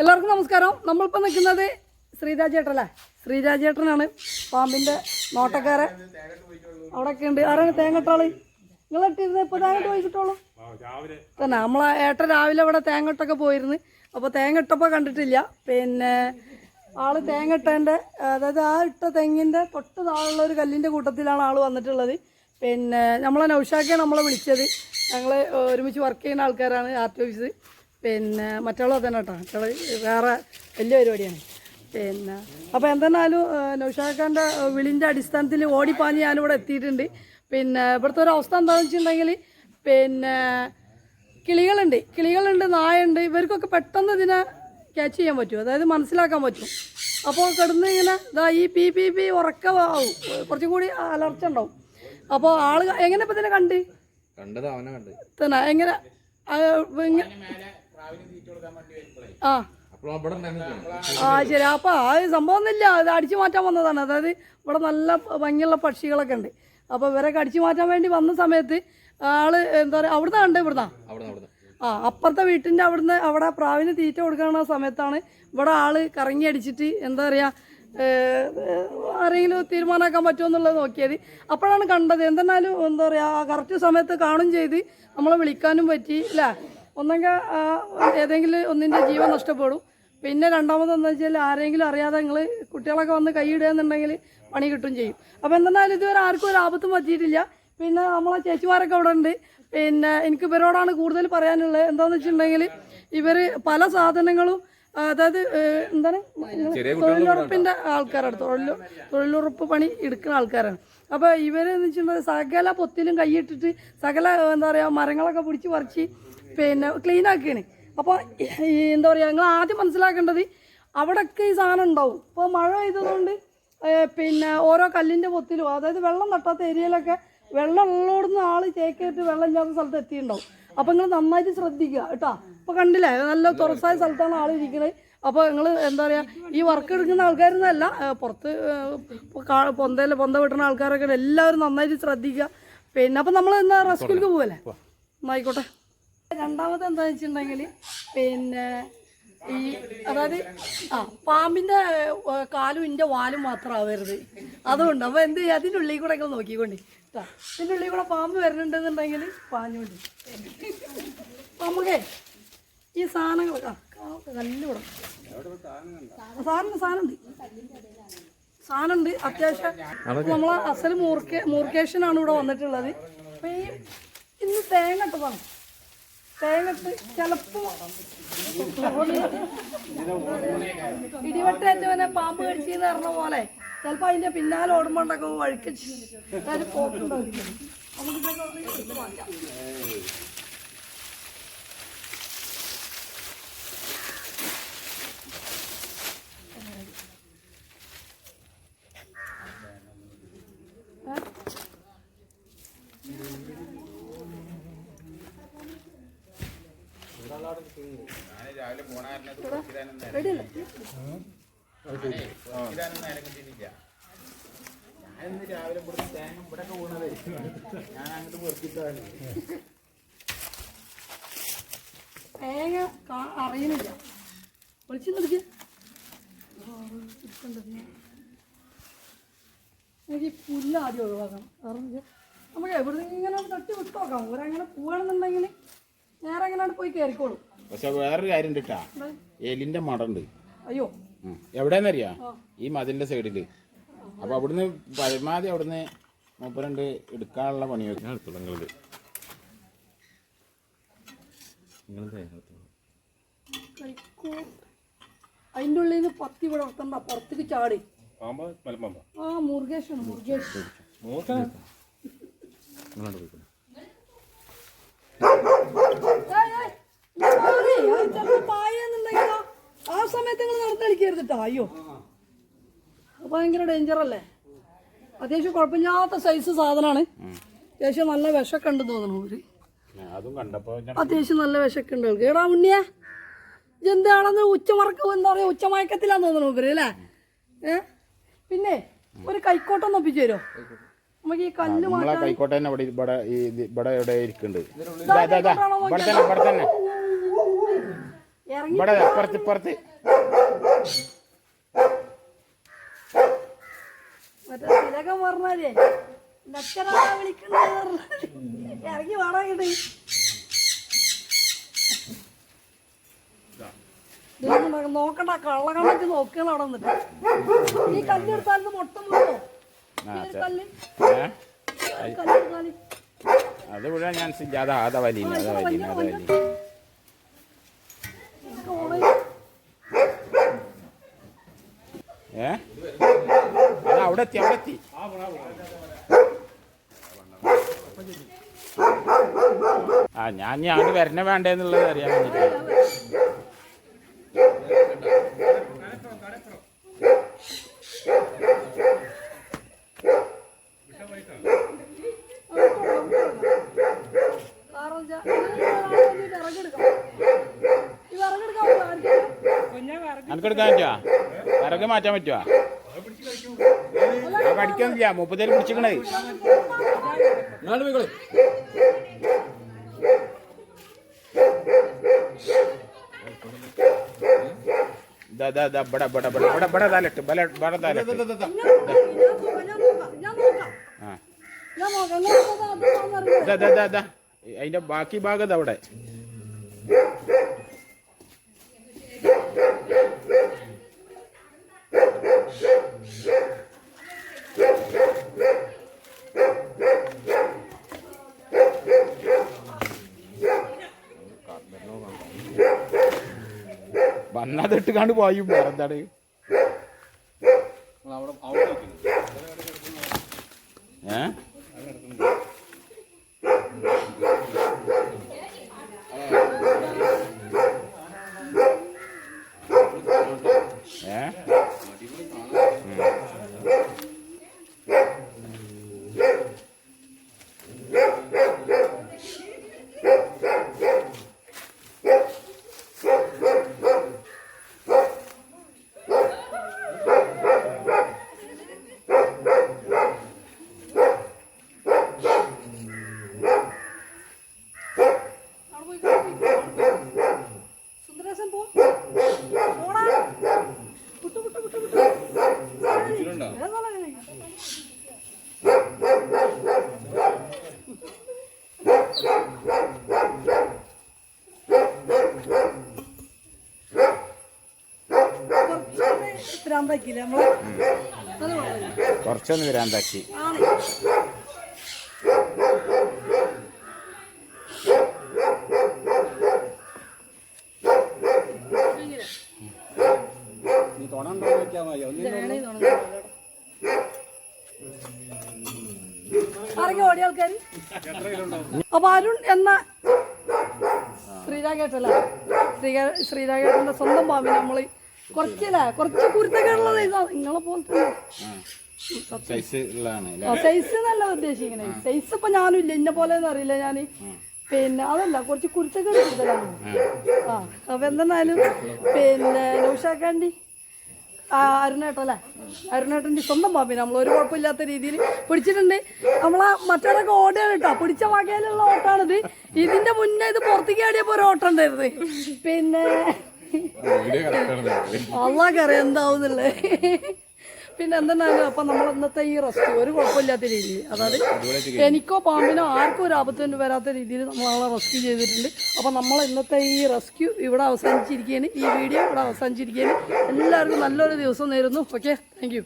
എല്ലാവർക്കും നമസ്കാരം. നമ്മളിപ്പോൾ നിൽക്കുന്നത് ശ്രീരാജേട്ടല്ലേ ശ്രീരാജേട്ടനാണ് പാമ്പിന്റെ നോട്ടക്കാരൻ. അവിടെയൊക്കെ ഉണ്ട് ആരാണ് തേങ്ങട്ടാൾ? നിങ്ങൾ ഇട്ടിരുന്നത് ഇപ്പോൾ തേങ്ങട്ട് പോയിക്കിട്ടോളൂ തന്നെ നമ്മളെ ഏട്ടൻ രാവിലെ ഇവിടെ തേങ്ങട്ടൊക്കെ പോയിരുന്നു. അപ്പോൾ തേങ്ങട്ടപ്പോൾ കണ്ടിട്ടില്ല. പിന്നെ ആൾ തേങ്ങട്ടേന്റെ അതായത് ആ ഇട്ട തെങ്ങിന്റെ തൊട്ട് താഴെയുള്ള ഒരു കല്ലിന്റെ കൂട്ടത്തിലാണ് ആൾ വന്നിട്ടുള്ളത്. പിന്നെ നമ്മളെ നൗഷാക്കിയാണ് നമ്മളെ വിളിച്ചത്. ഞങ്ങൾ ഒരുമിച്ച് വർക്ക് ചെയ്യുന്ന ആൾക്കാരാണ് ആർ ടി ഓഫീസ്. പിന്നെ മറ്റുള്ള തന്നെ കേട്ടോ. മറ്റുള്ള വേറെ വലിയ പരിപാടിയാണ്. പിന്നെ അപ്പോൾ എന്തെന്നാലും നൗഷാഖാന്റെ വിളിന്റെ അടിസ്ഥാനത്തിൽ ഓടിപ്പാഞ്ഞ് ഞാനിവിടെ എത്തിയിട്ടുണ്ട്. പിന്നെ ഇവിടുത്തെ ഒരു അവസ്ഥ എന്താണെന്ന് വെച്ചിട്ടുണ്ടെങ്കിൽ പിന്നെ കിളികളുണ്ട്. കിളികളുണ്ട് നായുണ്ട് ഇവർക്കൊക്കെ പെട്ടെന്ന് ഇതിനെ ക്യാച്ച് ചെയ്യാൻ പറ്റും. അതായത് മനസ്സിലാക്കാൻ പറ്റും. അപ്പോൾ കിടന്ന് ഇങ്ങനെ ഇതാ ഈ പി പി പി ഉറക്കമാവും കുറച്ചും കൂടി അലർച്ച ഉണ്ടാവും. അപ്പോൾ ആൾ എങ്ങനെ ഇപ്പം ഇതിനെ കണ്ട്? കണ്ടത് അവനെ കണ്ട്. തന്നെ എങ്ങനെ ആ, ആ ശരി. അപ്പോൾ ആ സംഭവം ഒന്നുമില്ല. അത് അടിച്ചു മാറ്റാൻ വന്നതാണ്. അതായത് ഇവിടെ നല്ല ഭംഗിയുള്ള പക്ഷികളൊക്കെ ഉണ്ട്. അപ്പോൾ ഇവരൊക്കെ അടിച്ചു മാറ്റാൻ വേണ്ടി വന്ന സമയത്ത് ആൾ എന്താ പറയുക അവിടുന്ന് ഉണ്ട് ഇവിടുന്ന? ആ അപ്പുറത്തെ വീട്ടിന്റെ അവിടുന്ന് അവിടെ പ്രാവിന് തീറ്റ കൊടുക്കുന്ന സമയത്താണ് ഇവിടെ ആൾ കറങ്ങി അടിച്ചിട്ട് എന്താ പറയുക ആരെങ്കിലും തീരുമാനമാക്കാൻ പറ്റുമോ എന്നുള്ളത് നോക്കിയത്. അപ്പോഴാണ് കണ്ടത്. എന്തെന്നാലും എന്താ പറയുക കറക്റ്റ് സമയത്ത് കാണും ചെയ്ത് നമ്മളെ വിളിക്കാനും പറ്റി അല്ലേ? ഒന്നെങ്കിൽ ഏതെങ്കിലും ഒന്നിന്റെ ജീവൻ നഷ്ടപ്പെടും. പിന്നെ രണ്ടാമതെന്ന് വെച്ചാൽ ആരെങ്കിലും അറിയാതെ നിങ്ങൾ കുട്ടികളൊക്കെ വന്ന് കൈയിടുകയെന്നുണ്ടെങ്കിൽ പണി കിട്ടും ചെയ്യും. അപ്പോൾ എന്തെന്നാലും ഇതുവരെ ആർക്കും ഒരു ആപത്തും പറ്റിയിട്ടില്ല. പിന്നെ നമ്മളെ ചേച്ചിമാരൊക്കെ അവിടെ ഉണ്ട്. പിന്നെ എനിക്ക് ഇവരോടാണ് കൂടുതൽ പറയാനുള്ളത്. എന്താണെന്ന് വെച്ചിട്ടുണ്ടെങ്കിൽ ഇവർ പല സാധനങ്ങളും അതായത് എന്താണ്? തൊഴിലുറപ്പിന്റെ ആൾക്കാരാണ്. തൊഴിൽ തൊഴിലുറപ്പ് പണി എടുക്കുന്ന ആൾക്കാരാണ്. അപ്പോൾ ഇവരെന്ന് വെച്ചിട്ടുണ്ടെങ്കിൽ സകല പൊത്തിലും കൈയിട്ടിട്ട് സകല എന്താ പറയുക മരങ്ങളൊക്കെ പിടിച്ച് പറിച്ച് പിന്നെ ക്ലീൻ ആക്കുകയാണ് അപ്പോൾ ഈ എന്താ പറയുക നിങ്ങൾ ആദ്യം മനസ്സിലാക്കേണ്ടത് അവിടെയൊക്കെ ഈ സാധനം ഉണ്ടാവും. ഇപ്പോൾ മഴ പെയ്തതുകൊണ്ട് പിന്നെ ഓരോ കല്ലിന്റെ പൊത്തിലും അതായത് വെള്ളം തട്ടാത്ത ഏരിയയിലൊക്കെ വെള്ളം ഉള്ളോടുന്ന ആൾ ചേക്കേറ്റ് വെള്ളം ഇല്ലാത്ത സ്ഥലത്ത് എത്തിയിട്ടുണ്ടാവും. അപ്പോൾ നിങ്ങൾ നന്നായിട്ട് ശ്രദ്ധിക്കുക കേട്ടോ. അപ്പോൾ കണ്ടില്ലേ നല്ല തുറസായ സ്ഥലത്താണ് ആൾ ഇരിക്കുന്നത് അപ്പോൾ നിങ്ങൾ എന്താ പറയുക ഈ വർക്ക് എടുക്കുന്ന ആൾക്കാരൊന്നല്ല പുറത്ത് പൊന്തയിൽ പൊന്ത വിട്ടുന്ന ആൾക്കാരൊക്കെ എല്ലാവരും നന്നായിട്ട് ശ്രദ്ധിക്കുക. പിന്നെ അപ്പോൾ നമ്മൾ എന്നാ റെസ്ക്യൂലേക്ക് പോവല്ലേ? ആയിക്കോട്ടെ. രണ്ടാമത് എന്താ വെച്ചിട്ടുണ്ടെങ്കിൽ പിന്നെ ഈ അതായത് ആ പാമ്പിന്റെ കാലും ഇന്റെ വാലും മാത്രം ആവരുത്. അതുകൊണ്ട് അപ്പോൾ എന്ത് ചെയ്യുക അതിന്റെ ഉള്ളിൽ കൂടെ ഒക്കെ നോക്കിക്കൊണ്ട്. ഇതിന്റെ ഉള്ളിൽ കൂടെ പാമ്പ് വരുന്നുണ്ടെന്നുണ്ടെങ്കിൽ പാഞ്ഞുകൊണ്ട് നമുക്കേ ഈ സാധനങ്ങൾ ആ കല്ലുകൂടെ സാധനം സാധനമുണ്ട്. സാധനമുണ്ട് അത്യാവശ്യം. നമ്മളെ അസൽ മൂർക്കേ മൂർക്കേഷനാണ് ഇവിടെ വന്നിട്ടുള്ളത്. അപ്പോൾ ഈ ഇന്ന് തേങ്ങ ഇട്ടതാണ്. തേങ്ങട്ട് ചിലപ്പോ ഇടിവട്ടേറ്റവനെ പാമ്പ് കടിച്ചെന്ന് പറഞ്ഞ പോലെ ചിലപ്പോ അതിന്റെ പിന്നാലെ ഓടുമ്പോ ഉണ്ടാക്കും ഒന്ന് ഞാൻ അങ്ങോട്ട് അറിയുന്നില്ല എനിക്ക് പുല്ല് ആദ്യം ഒഴിവാക്കണം നമുക്ക് എവിടെ ഇങ്ങനെ തട്ടി വിട്ടു നോക്കാം അങ്ങനെ പോവാണെന്നുണ്ടെങ്കിൽ നേരെ എങ്ങനെ പോയി കയറിക്കോളും പക്ഷെ വേറൊരു കാര്യം ഉണ്ട് കേട്ടാ എലിന്റെ മടണ്ട്. അയ്യോ. എവിടെന്നറിയാ ഈ മതിലിന്റെ സൈഡിൽ. അപ്പൊ അവിടുന്ന് പരമാവധി അവിടുന്ന് മൂപ്പരണ്ട് എടുക്കാനുള്ള പണി വെക്കാൻ എടുത്തോളൂ നിങ്ങളിത് അതിന്റെ ഉള്ളിൽ നിന്ന് പത്തി ഇവിടെ വർത്തണ്ട പുറത്തേക്ക് ചാടി. ആ മുരുകേഷാണ് മുരുകേഷ്. നിങ്ങളോട് പോയിക്കോളൂ ഏയ് ഏയ്, ഇത് മാറി. അത് ചിലപ്പോ പായെന്നുണ്ടെങ്കിലോ, ആ സമയത്ത് നിങ്ങൾ നടന്ന് കളിക്കരുത്. അയ്യോ. ഭയങ്കര ഡേഞ്ചർ അല്ലേ? അത്യാവശ്യം കുഴപ്പമില്ലാത്ത സൈസ് സാധനമാണ് അത്യാവശ്യം നല്ല വിഷമൊക്കെ ഉണ്ട് തോന്നുന്നു ഒരു അത്യാവശ്യം നല്ല വിഷമൊക്കെ ഉണ്ട് കേടാ എടാ ഉണ്ണിയെ എന്താണെന്ന് ഉച്ചമറക്കം എന്താ പറയുക ഉച്ചമയക്കത്തിലാന്ന് തോന്നുന്നു ഇവർ അല്ലേ? ഏ? പിന്നെ ഒരു കൈക്കോട്ടം ഒപ്പിച്ചു തരുമോ നമുക്ക് ഈ കല്ല് മാറ്റം മാറ്റാൻ കൈക്കോട്ടെ ഇവിടെ ഇവിടെ ഇവിടെ ഇരിക്കുന്നുണ്ട്. ഇവിടെ ഇറങ്ങി അപ്പുറത്ത് ഇപ്പുറത്ത് മറ്റേ തിലകം പറഞ്ഞാലേ നോക്കണ്ട കള്ള കണക്ക് നോക്കണം അവിടെ നിന്നിട്ട് ഈ കല്ലെടുത്താൽ ഇത് മൊത്തം വീഴോ? ആ, ഈ ഒരു കല്ല്? ഏ? ഈ കല്ലെടുത്താൽ അത് ഇവിടെ ഞാൻ അതാ അതാ വലിയ അതാ വലിയ അതാ വലിയ എനിക്ക് ഓളെ ഏ? അത് അവിടെ എത്തി അവിടെ എത്തി. ആ ഞാൻ ഞാൻ വരണ വേണ്ടേന്നുള്ളത് അറിയാൻ വേണ്ടിട്ട്. അനക്കെടുക്കാൻ പറ്റുവാ? വിറക് മാറ്റാൻ പറ്റുവാ ആ പഠിക്കുന്നില്ല മുപ്പത്തേര് പിടിച്ചിക്കണേ അതിന്റെ ബാക്കി ഭാഗം അവിടെ ഇതാ ഇവിടെ ഇവിടെ ഇവിടെ ഇവിടെ ഇവിടെ തലട്ട് ബല ഇവിടെ തലട്ട് ഞാൻ നോക്കാം, ഞാൻ നോക്കാം, ഞാൻ നോക്കാം. ആ ഞാൻ നോക്കാം നിങ്ങൾക്ക് അത് അതാണെന്ന് അറിയില്ല. ഇതാ ഇതാ ഇതാ ഇതാ അതിന്റെ ബാക്കി ഭാഗം ഇതാ അവിടെ വന്നത് ഇട്ടുകാണ്ട് പോയും എന്താണ്? അവിടെ അവിടെ ഏ ഏ അവിടെ പോയി കളിക്ക്. സുന്ദരേശൻ പോ പോടാ വിട്ടു വിട്ടു വിട്ടു വിട്ടു ഏതാ ഇത്? കുറച്ചൊന്ന് ഭ്രാന്താക്കിയില്ലേ നമ്മളെ അത് വളരെ കുറച്ചൊന്ന് വരാന്താക്കി ആണ് ഇങ്ങനെ. നീ തൊണണ്ടോ നോക്കിയാൽ മതി ഇതാണ് ഈ നുണ. ഇറങ്ങി ഓടിയ ആൾക്കാർ അപ്പൊ അരുൺ എന്ന ശ്രീരാഗേട്ടല്ല ശ്രീരാ ശ്രീരാഗേട്ടന്റെ സ്വന്തം പാമ്പിനെ നമ്മൾ കുറച്ചല്ലേ? കുറച്ച് കുരുത്തക്കേടുള്ള സൈസാണ് നിങ്ങളെ പോലത്തെ സൈസ് എന്നല്ല ഉദ്ദേശിക്കണേ. സൈസ് ഇപ്പൊ ഞാനും ഇല്ല. ഇന്ന പോലെ അറിയില്ല ഞാൻ പിന്നെ അതല്ല കുറച്ച് കുരുത്തക്കേട് കൂടുതലാണ്. ആ. അപ്പൊ എന്തെന്നാലും പിന്നെ നൗഷാക്കാണ്ടി ആ അരുണേട്ടല്ലേ അരുണേട്ടന്റെ സ്വന്തം പാപ്പി നമ്മൾ ഒരു കുഴപ്പമില്ലാത്ത രീതിയിൽ പിടിച്ചിട്ടുണ്ട്. നമ്മളാ മറ്റോടൊക്കെ ഓടുകയാണ് കേട്ടോ. പിടിച്ച വകയിലുള്ള ഓട്ടാണിത് ഇതിന്റെ മുന്നേ ഇത് പുറത്തേക്ക് ആടിയപ്പോ ഒരു ഓട്ടം ഉണ്ടായിരുന്നു പിന്നെ അള്ളാഹ്ക്കറിയാം എന്താവുന്നില്ലേ പിന്നെ എന്തെന്നാലും അപ്പൊ നമ്മൾ ഇന്നത്തെ ഈ റെസ്ക്യൂ ഒരു കുഴപ്പമില്ലാത്ത രീതിയിൽ അതായത് എനിക്കോ പാമ്പിനോ ആർക്കും ഒരു ആപത്തിന് വരാത്ത രീതിയിൽ നമ്മൾ അവളെ റെസ്ക്യൂ ചെയ്തിട്ടുണ്ട്. അപ്പൊ നമ്മൾ ഇന്നത്തെ ഈ റെസ്ക്യൂ ഇവിടെ അവസാനിച്ചിരിക്കുകയാണ്. ഈ വീഡിയോ ഇവിടെ അവസാനിച്ചിരിക്കുകയാണ്. എല്ലാവർക്കും നല്ലൊരു ദിവസം നേരുന്നു. Okay thank